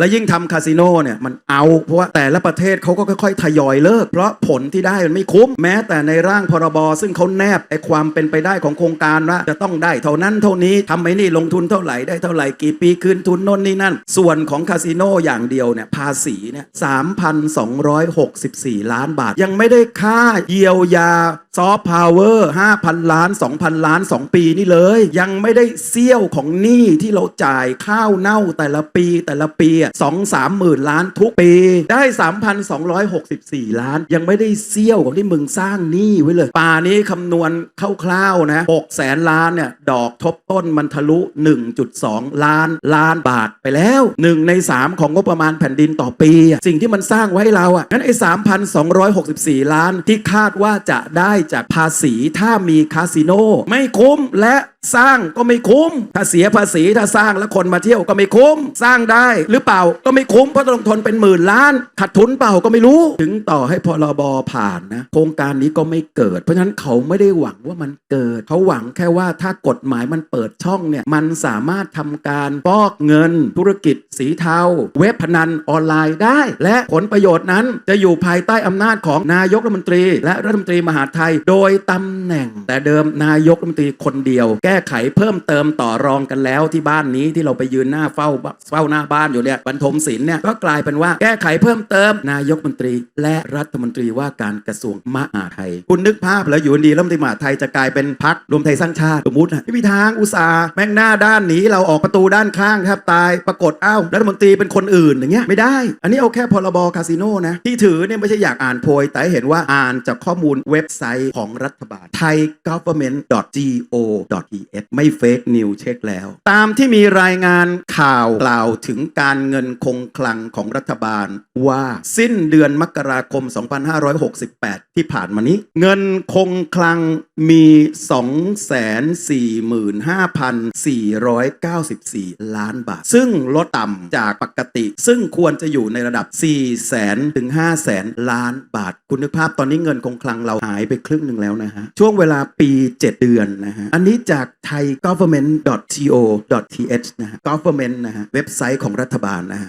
และยิ่งทำคาสิโนเนี่ยมันเอาเพราะว่าแต่ละประเทศเขาก็ค่อยๆ ทยอยเลิก เพราะผลที่ได้มันไม่คุ้ม แม้แต่ในร่างพรบซึ่งเขาแนบไอ้ความเป็นไปได้ของโครงการว่าจะต้องได้เท่านั้นเท่านี้ทำไอ้นี่ลงทุนเท่าไหร่ได้เท่าไหร่กี่ปีคืนทุนโน่นนี่นั่น ส่วนของคาสิโนอย่างเดียวเนี่ยภาษีเนี่ย3,264ล้านบาท ยังไม่ได้ค่าเยียวยาซอฟต์พาวเวอร์5,000ล้าน 2,000 ล้าน 2 ปีนี่เลย ยังไม่ได้เซี่ยวของหนี้ที่เราจ่ายข้าวเน่าแต่ละปีแต่ละปีอะสองสามหมื่นล้านทุกปี ได้ 3,264 ล้าน ยังไม่ได้เซี่ยวของที่มึงสร้างหนี้ไว้เลย ป่านี้คำนวณคร่าวๆนะ6แสนล้านเนี่ยดอกทบต้นมันทะลุ 1.2 ล้านล้านบาทไปแล้ว 1 ใน 3 ของงบประมาณแผ่นดินต่อปีอะสิ่งที่มันสร้างไว้ให้เราอะงั้นไอ้3,264 ล้านที่คาดว่าจะได้จากภาษีถ้ามีคาสิโนไม่คุ้มและสร้างก็ไม่คุ้ม ถ้าเสียภาษีถ้าสร้างแล้วคนมาเที่ยวก็ไม่คุ้ม สร้างได้หรือเปล่าก็ไม่คุ้มเพราะต้องทนเป็นหมื่นล้านขาดทุนเปล่าก็ไม่รู้ ถึงต่อให้พรบผ่านนะ โครงการนี้ก็ไม่เกิด เพราะฉะนั้นเขาไม่ได้หวังว่ามันเกิด เขาหวังแค่ว่าถ้ากฎหมายมันเปิดช่องเนี่ยมันสามารถทำการฟอกเงิน ธุรกิจ สีเทาเว็บพนันออนไลน์ได้ และผลประโยชน์นั้นจะอยู่ภายใต้อำนาจของนายกรัฐมนตรี และรัฐมนตรีมหาไทยโดยตำแหน่ง แต่เดิมนายกรัฐมนตรีคนเดียว แก้ไขเพิ่มเติมต่อรองกันแล้วที่บ้านนี้ที่เราไปยืนหน้าเฝ้าเฝ้าหน้าบ้านอยู่เนี่ยบรรทมศิลป์เนี่ยก็กลายเป็นว่าแก้ไขเพิ่มเติมนายกรัฐมนตรี และรัฐมนตรีว่าการกระทรวงมหาดไทย คุณนึกภาพแล้วอยู่ดีรัฐมนตรีมหาดไทยจะกลายเป็นพักรวมไทยสร้างชาติสมมติไม่มีทางอุตสาห์แม่งหน้าด้านหนีเราออกประตูด้านข้างครับตายปรากฏอ้าวรัฐมนตรีเป็นคนอื่นอย่างเงี้ยไม่ได้ อันนี้เอาแค่พรบคาสิโนนะที่ถือเนี่ยไม่ใช่อยากอ่านโพยแต่เห็นว่าอ่านจากข้อมูลเว็บไซต์ของรัฐบาล thaigovernment.go.th ไม่เฟกนิวเช็คแล้ว ตามที่มีรายงานข่าวกล่าวถึงการเงินคงคลังของรัฐบาลว่าสิ้นเดือนมกราคม 2568 ที่ผ่านมานี้ เงินคงคลังมี 245,494 ล้านบาท ซึ่งลดต่ำจากปกติ ซึ่งควรจะอยู่ในระดับ4แสนถึง5แสนล้านบาท คุณนึกภาพตอนนี้เงินคงคลังเราหายไปครึ่งหนึ่งแล้วนะฮะ ช่วงเวลาปี 7 เดือนนะฮะ อันนี้จาก thai government co th นะฮะ government นะฮะ เว็บไซต์ของรัฐบาลนะฮะ